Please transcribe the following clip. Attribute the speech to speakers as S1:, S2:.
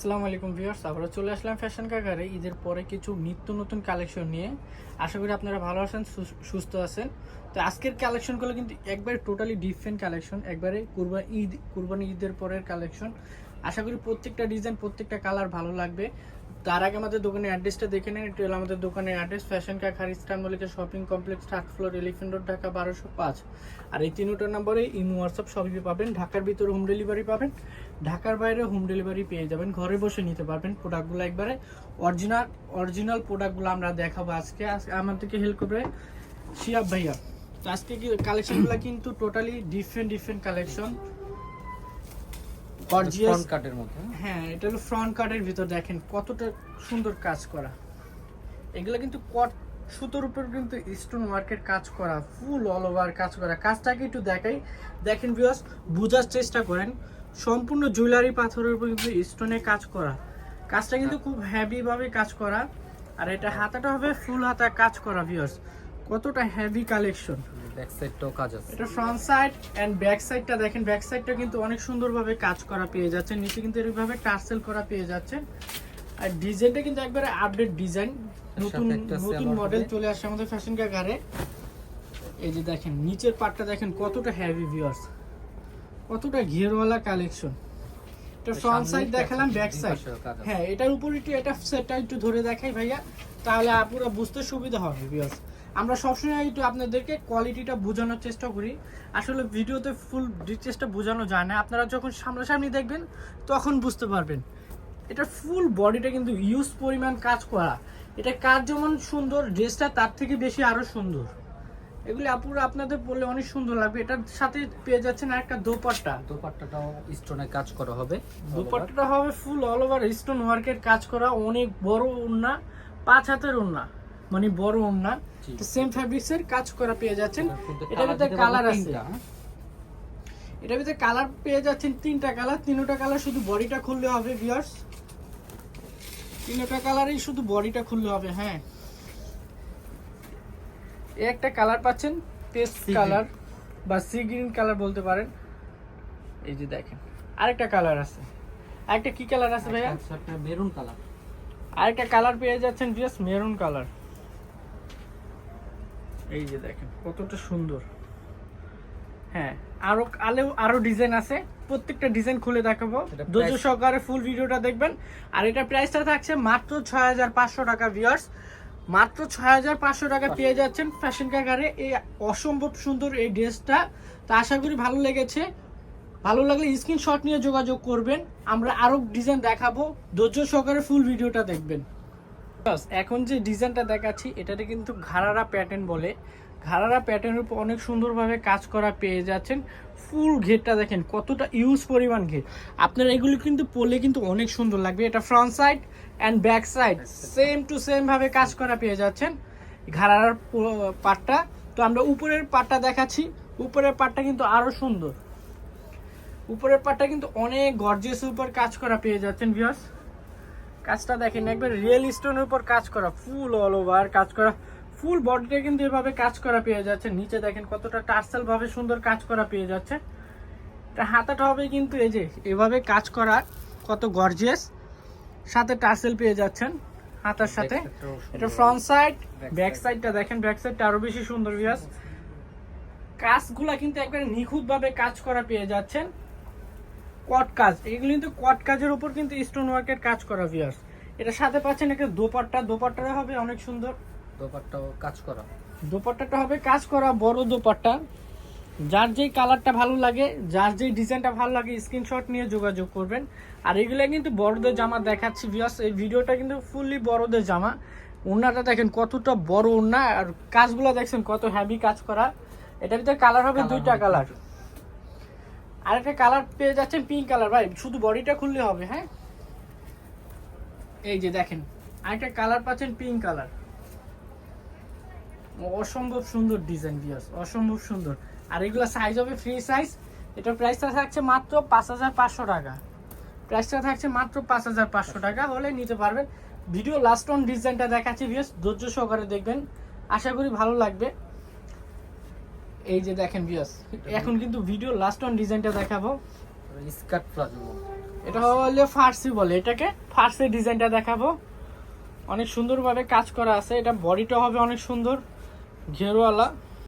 S1: আসসালামু আলাইকুম ভিউয়ার্স, আবারও চলে আসলাম ফ্যাশন কাকারে ঈদের পরে কিছু নিত্য নতুন কালেকশন নিয়ে। আশা করি আপনারা ভালো আছেন সুস্থ আছেন। তো আজকের কালেকশনগুলো কিন্তু একবারে টোটালি ডিফারেন্ট কালেকশন, একবারে কুরবান ঈদ, কুরবানি ঈদের পরের কালেকশন। আশা করি প্রত্যেকটা ডিজাইন প্রত্যেকটা কালার ভালো লাগবে। তার আগে আমাদের দোকানের অ্যাড্রেসটা দেখে নেন। হলো আমাদের দোকানের অ্যাড্রেস ফ্যাশন কাকার Eastern মলিকের shopping complex third floor Elephant Road Dhaka, বারোশো পাঁচ। আর এই তিনটা নম্বরে ইমো হোয়াটসঅ্যাপ সবই পাবেন। ঢাকার ভিতরে হোম ডেলিভারি পাবেন। ঢাকার বাইরে হোম ডেলিভারি পেয়ে যাবেন। ঘরে বসে নিতে পারবেন প্রোডাক্টগুলো একবারে। অরিজিনাল অরিজিনাল প্রোডাক্টগুলো আমরা দেখাবো আজকে। আজকে আমাদেরকে হেল্প করবে শিয়াব ভাইয়া। আজকে কি কালেকশনগুলো কিন্তু totally different different collection gorgeous
S2: front কাটের মধ্যে
S1: হ্যাঁ? এটা হলো ফ্রন্ট কার্ডের ভিতর দেখেন কতটা সুন্দর কাজ করা। এগুলো কিন্তু কট সুতোর উপর কিন্তু স্টোন ওয়ার্কের কাজ করা ফুল অল ওভার কাজ করা। কাজটাকে একটু দেখাই। দেখেন বিয়স বোঝার চেষ্টা করেন সম্পূর্ণ জুয়েলারি পাথরের উপর কিন্তু স্টোনে কাজ করা। কাজটা কিন্তু খুব হেভি ভাবে কাজ করা। আর এটা হাতাটা হবে ফুল হাতা কাজ করা ভিউয়ার্স কতটা হেভি কালেকশন
S2: ব্যাক সাইডটাও কাজ আছে।
S1: এটা ফ্রন্ট সাইড এন্ড ব্যাক সাইডটা দেখেন ব্যাক সাইডটা কিন্তু অনেক সুন্দরভাবে কাজ করা পেয়ে যাচ্ছে নিচে কিন্তু এরকমভাবে টার্সেল করা পেয়ে যাচ্ছে। আর ডিজাইনটা কিন্তু একবারে আপডেট ডিজাইন নতুন নতুন মডেল চলে আসছে আমাদের ফ্যাশন এই যে দেখেন নিচের পার্টটা দেখেন কতটা হেভি ভিউয়ার্স কতটা ঘেরওয়ালা কালেকশন এটা ফ্রন্ট সাইড দেখালাম ব্যাক সাইড। হ্যাঁ এটার উপর একটু এটা সেটটা একটু ধরে দেখাই ভাইয়া তাহলে আপুরা বুঝতে সুবিধা হবে ভিউয়ার্স আমরা সবসময় একটু আপনাদেরকে কোয়ালিটিটা বোঝানোর চেষ্টা করি। আসলে ভিডিওতে ফুল ডিটেলসটা বোঝানো যায় না। আপনারা যখন সামনাসামনি দেখবেন তখন বুঝতে পারবেন। এটা ফুল বডিটা কিন্তু ইউজ পরিমাণ কাজ করা। এটা কাজ যেমন সুন্দর ড্রেসটা তার থেকে বেশি আরও সুন্দর। এগুলি আপুরা আপনাদের বললে অনেক সুন্দর লাগবে। এটার সাথে পেয়ে যাচ্ছেন একটা দোপাট্টা।
S2: দোপাট্টাটাও স্টোনে কাজ করা হবে
S1: দুপাট্টাটা হবে ফুল অল ওভার স্টোন ওয়ার্কের কাজ করা। অনেক বড় ওন্না পাঁচ হাতের ওন্না মানে বড় ওন্না
S2: জি।
S1: সেম ফ্যাব্রিক্স এর কাজ করা পেয়ে যাচ্ছেন।
S2: এটার colour
S1: ভিতরে কালার আছে।
S2: হ্যাঁ?
S1: এটার ভিতরে কালার পেয়ে যাচ্ছেন তিনটা কালার তিনটা কালার শুধু বডিটা খুললে হবে ভিউয়ার্স তিনটা কালারই শুধু বডিটা খুললে হবে হ্যাঁ। এই একটা কালার পাচ্ছেন পেস্ট কালার বা সি গ্রিন কালার বলতে পারেন। এই যে দেখেন আরেকটা কালার আছে। আরেকটা কি কালার আছে ভাইয়া?
S2: মেরুন কালার
S1: আরেকটা কালার পেয়ে যাচ্ছেন জাস্ট মেরুন কালার এই যে দেখেন কতটা সুন্দর। হ্যাঁ আরও আলেও আরও ডিজাইন আছে। প্রত্যেকটা ডিজাইন খুলে দেখাবো। ধৈর্য সহকারে ফুল ভিডিওটা দেখবেন। আর এটা প্রাইসটা থাকছে মাত্র ছয় হাজার পাঁচশো টাকা ভিউয়ার্স মাত্র ছয় হাজার পাঁচশো টাকা পেয়ে যাচ্ছেন ফ্যাশন কাকারে এই অসম্ভব সুন্দর এই ড্রেসটা। তো আশা করি ভালো লেগেছে। ভালো লাগলে স্ক্রিনশট নিয়ে যোগাযোগ করবেন। আমরা আরও ডিজাইন দেখাবো। ধৈর্য সহকারে ফুল ভিডিওটা দেখবেন। এখন যে ডিজাইনটা দেখাচ্ছি এটাতে কিন্তু ঘাড়ারা প্যাটার্ন বলে। ঘাড়ারা প্যাটার্নের উপর অনেক সুন্দরভাবে কাজ করা পেয়ে যাচ্ছেন। ফুল ঘেরটা দেখেন কতটা ইউজ পরিমাণ ঘের। আপনার এগুলো কিন্তু পরলে কিন্তু অনেক সুন্দর লাগবে। এটা front side and back side same to সেমভাবে কাজ করা পেয়ে যাচ্ছেন ঘাড়ার পাটটা। তো আমরা উপরের পাটটা দেখাচ্ছি। উপরের পাটটা কিন্তু আরও সুন্দর। উপরের পাটটা কিন্তু অনেক গর্জিয়াস উপর কাজ করা পেয়ে যাচ্ছেন ভিউয়ার্স কাজটা দেখেন একবার রিয়েল স্টোনের উপর কাজ করা ফুল অল ওভার কাজ করা ফুল বডিতে কিন্তু এভাবে কাজ করা পেয়ে যাচ্ছে। নিচে দেখেন কতটা টার্সেল ভাবে সুন্দর কাজ করা পেয়ে যাচ্ছে। এটা হাতাটা হবে কিন্তু এই যে এভাবে কাজ করা কত গর্জিয়াস সাথে টার্সেল পেয়ে যাচ্ছেন হাতার সাথে। এটা ফ্রন্ট সাইড ব্যাক সাইডটা দেখেন ব্যাক সাইডটা আরও বেশি সুন্দর কাজগুলা কিন্তু একবারে নিখুঁত ভাবে কাজ করা পেয়ে যাচ্ছেন। কট কাজ এগুলো কিন্তু কট কাজের উপর কিন্তু স্টোন ওয়ার্কের কাজ করা ভিউয়ার্স এটা সাথে পাচ্ছেন একটা দোপাট্টা দোপাট্টাটা হবে অনেক সুন্দর।
S2: দোপাট্টাও কাজ করা।
S1: দোপাট্টাটা হবে কাজ করা বড় দোপাট্টা। যার যেই কালারটা ভালো লাগে যার যেই ডিজাইনটা ভালো লাগে স্ক্রিনশট নিয়ে যোগাযোগ করবেন। আর এগুলো কিন্তু বড়দের জামা দেখাচ্ছি ভিউয়ার্স এই ভিডিওটা কিন্তু ফুললি বড়দের জামা। ওড়নাটা দেখেন কতটা বড় ওড়না আর কাজগুলো দেখছেন কত হ্যাভি কাজ করা। এটার ভিতরে কালার হবে দুইটা কালার আরেকটা কালার পেয়ে যাচ্ছেন পিঙ্ক কালার ভাই। শুধু বডিটা খুললে হবে হ্যাঁ? এই যে দেখেন, আরেকটা কালার পাচ্ছেন পিঙ্ক কালার অসম্ভব সুন্দর ডিজাইন দিয়াস অসম্ভব সুন্দর। আর এগুলো সাইজ হবে ফ্রি সাইজ এটার প্রাইসটা থাকছে মাত্র পাঁচ হাজার পাঁচশো টাকা। প্রাইসটা থাকছে মাত্র পাঁচ হাজার পাঁচশো টাকা, হলে নিতে পারবেন। ভিডিও লাস্ট অন ডিজাইনটা দেখাচ্ছি ভিউস ধৈর্য সহকারে দেখবেন। আশা করি ভালো লাগবে। এই যে দেখেন ভিউস এখন কিন্তু ভিডিও লাস্ট অন ডিজাইনটা দেখাবো।
S2: স্কার্ট প্লাজো
S1: এটা হলো ফার্সি বলে এটাকে ফার্সি ডিজাইনটা দেখাবো। অনেক সুন্দরভাবে কাজ করা আছে এটা বডিটা হবে অনেক সুন্দর ঘেরওয়ালা।